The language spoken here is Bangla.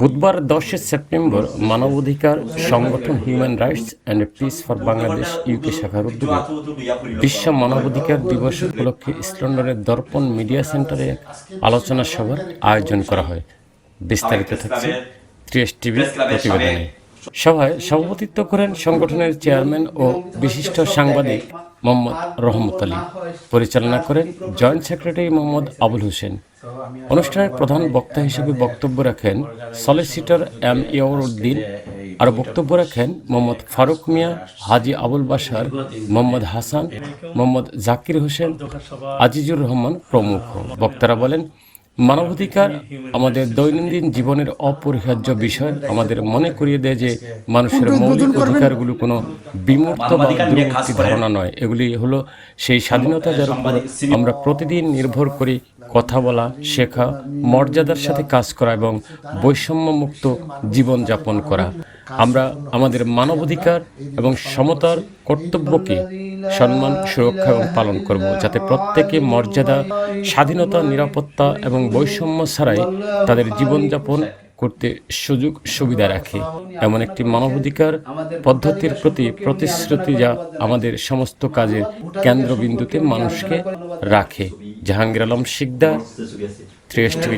বুধবার দশে সেপ্টেম্বর মানবাধিকার সংগঠন human rights and peace for Bangladesh UK শাখার উদ্যোগে বিশ্ব মানবাধিকার দিবস উপলক্ষে ইস্ট লন্ডনের দর্পণ মিডিয়া সেন্টারে আলোচনা সভার আয়োজন করা হয়। বিস্তারিত থাকছে ত্রিশ টিভি প্রতিবেদনে। সভায় সভাপতিত্ব করেন সংগঠনের চেয়ারম্যান ও বিশিষ্ট সাংবাদিক মোহাম্মদ রহমত আলী। পরিচালনা করেন জয়েন্ট সেক্রেটারি মোহাম্মদ আবুল হোসেন। অনুষ্ঠানের প্রধান বক্তা হিসেবে বক্তব্য রাখেন সলিসিটর এম ইয়াউর উদ্দিন আর বক্তব্য রাখেন মোহাম্মদ ফারুক মিয়া, হাজি আবুল বাসার মোহাম্মদ হাসান, মোহাম্মদ জাকির হোসেন, আজিজুর রহমান প্রমুখ। বক্তারা বলেন মানবাধিকার আমাদের দৈনন্দিন জীবনের অপরিহার্য বিষয়। আমাদের মনে করিয়ে দেয় যে মানুষের মৌলিক অধিকারগুলো কোনো বিমূর্ত বা ধারণা নয়। এগুলি হলো সেই স্বাধীনতা যার উপর আমরা প্রতিদিন নির্ভর করি কথা বলা শেখা মর্যাদার সাথে কাজ করা এবং বৈষম্যমুক্ত জীবনযাপন করা। আমরা আমাদের মানবাধিকার এবং সমতার কর্তব্যকে সম্মান, সুরক্ষা এবং পালন করব, যাতে প্রত্যেকে মর্যাদা, স্বাধীনতা, নিরাপত্তা এবং বৈষম্য ছাড়াই তাদের জীবনযাপন করতে সুযোগ, সুবিধা রাখে। এমন একটি মানবাধিকার পদ্ধতির প্রতি প্রতিশ্রুতি যা আমাদের সমস্ত কাজের কেন্দ্রবিন্দুতে মানুষকে রাখে। জাহাঙ্গীর আলম শিকদার থ্রি